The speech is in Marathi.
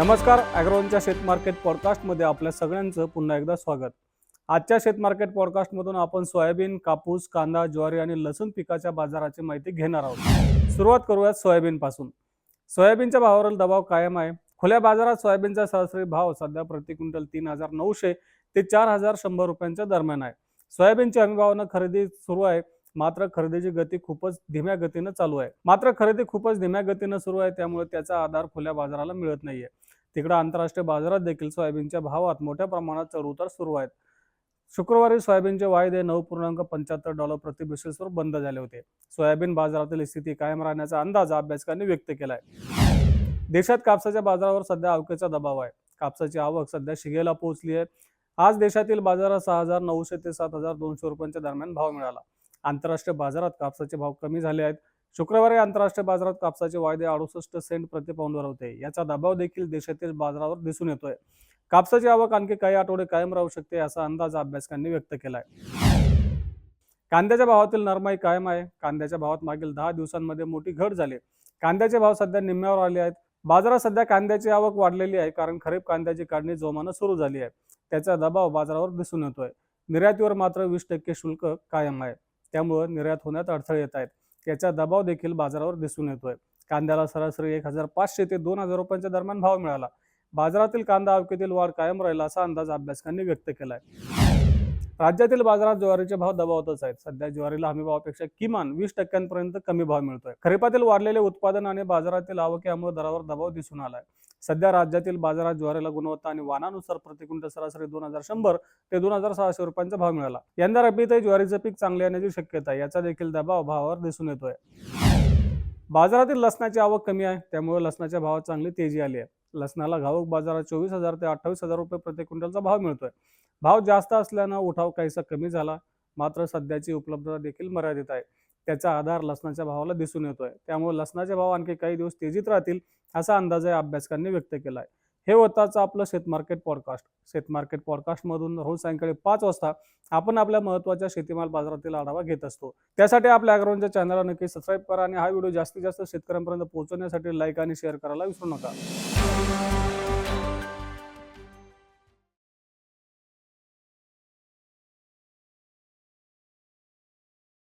नमस्कार ॲग्रोनच्या शेत मार्केट पॉडकास्टमध्ये आपल्या सगळ्यांचं पुन्हा एकदा स्वागत. आजच्या शेत मार्केट पॉडकास्टमधून आपण सोयाबीन कापूस कांदा ज्वारी आणि लसूण पिकाच्या बाजाराची माहिती घेणार आहोत. सुरुवात करूयात सोयाबीनपासून. सोयाबीनच्या भावावरील दबाव कायम आहे. खुल्या बाजारात सोयाबीनचा सरासरी भाव सध्या प्रति क्विंटल तीन हजार नऊशे ते चार हजार शंभर रुपयांच्या दरम्यान आहे. सोयाबीनच्या हमीभावानं खरेदी सुरू आहे. मात्र खरेदीची गती खूपच धीम्या गतीनं चालू आहे. मात्र खरेदी खूपच धीम्या गतीनं सुरू आहे त्यामुळे त्याचा आधार खुल्या बाजाराला मिळत नाहीये. तिकडे आंतरराष्ट्रीय बाजारात देखील सोयाबीनच्या भावात मोठ्या प्रमाणात चढउतार सुरू आहेत. शुक्रवारी सोयाबीनचे वायदे नऊ पूर्णांक पंच्याहत्तर डॉलर प्रति बेसिसवर बंद झाले होते. सोयाबीन बाजारातील स्थिती कायम राहण्याचा अंदाज अभ्यासकांनी व्यक्त केला आहे देशात कापसाच्या बाजारावर सध्या अवकेचा दबाव आहे. कापसाची आवक सध्या शिगेला पोहोचली आहे आज देशातील बाजारात सहा हजार नऊशे ते सात हजार दोनशे रुपयांच्या दरम्यान भाव मिळाला. आंतरराष्ट्रीय बाजारात कापसाचे भाव कमी झाले आहेत. शुक्रवारी आंतरराष्ट्रीय बाजारात कापसाचे वायदे अडुसष्ट सेंट प्रतिपाऊंडवर होते. याचा दबाव देखील देशातील बाजारावर दिसून येतोय. कापसाची आवक आणखी काही आठवडे कायम राहू शकते असा अंदाज अभ्यासकांनी व्यक्त केलाय. कांद्याच्या भावातील नरमाई कायम आहे. कांद्याच्या भावात मागील दहा दिवसांमध्ये मोठी घट झाली कांद्याचे भाव सध्या निम्म्यावर आले आहेत. बाजारात सध्या कांद्याची आवक वाढलेली आहे कारण खरीप कांद्याची काढणी जोमानं सुरू झाली आहे. त्याचा दबाव बाजारावर दिसून येतोय. निर्यातीवर मात्र वीस टक्के शुल्क कायम आहे. त्यामुळे निर्यात होण्यात अडथळे येत आहेत. याचा दबाव देखील बाजारावर दिसून येतोय. कांद्याला सरासरी एक हजार पाचशे ते दोन हजार रुपयांच्या दरम्यान भाव मिळाला. बाजारातील कांदा आवकेतील वाढ कायम राहील असा अंदाज अभ्यासकांनी व्यक्त केलाय. राज्यातील बाजारात ज्वारीचे भाव दबावतच आहेत. सध्या ज्वारीला हमी भावापेक्षा किमान वीस टक्क्यांपर्यंत कमी भाव मिळतोय. खरीपातील वाढलेले उत्पादन आणि बाजारातील आवक यामुळे दरावर दबाव दिसून आलाय. सध्या राज्यातील बाजारात ज्वारीला गुणवत्ता आणि वानानुसार प्रति क्विंटल सरासरी दोन हजार शंभर ते दोन हजार सहाशे रुपयांचा भाव मिळाला. यंदा रब्बीतही ज्वारीचं पीक चांगले येण्याची शक्यता आहे याचा देखील दबाव भावावर दिसून येतोय. बाजारातील लसणाची आवक कमी आहे त्यामुळे लसणाच्या भावात चांगली तेजी आली आहे. लसणाला घाऊक बाजारात चोवीस हजार ते अठ्ठावीस हजार रुपये प्रति क्विंटलचा भाव मिळतोय. भाव जास्त असल्यानं उठाव काहीसा कमी झाला मात्र सध्याची उपलब्धता देखील मर्यादित आहे. त्याचा आधार लसणाच्या भावाला दिसून येतोय. त्यामुळे लसणाचे भाव आणखी काही दिवस तेजीत राहतील असा अंदाज या अभ्यासकांनी व्यक्त केला आहे हे होताचं आपलं शेत मार्केट पॉडकास्ट शेत मार्केट पॉडकास्टमधून रोज सायंकाळी पाच वाजता आपण आपल्या महत्त्वाच्या शेतीमाल बाजारातील आढावा घेत असतो. त्यासाठी आपल्या अग्रवनच्या चॅनलला नक्की सबस्क्राईब करा आणि हा व्हिडिओ जास्तीत जास्त शेतकऱ्यांपर्यंत पोहोचवण्यासाठी लाईक आणि शेअर करायला विसरू नका.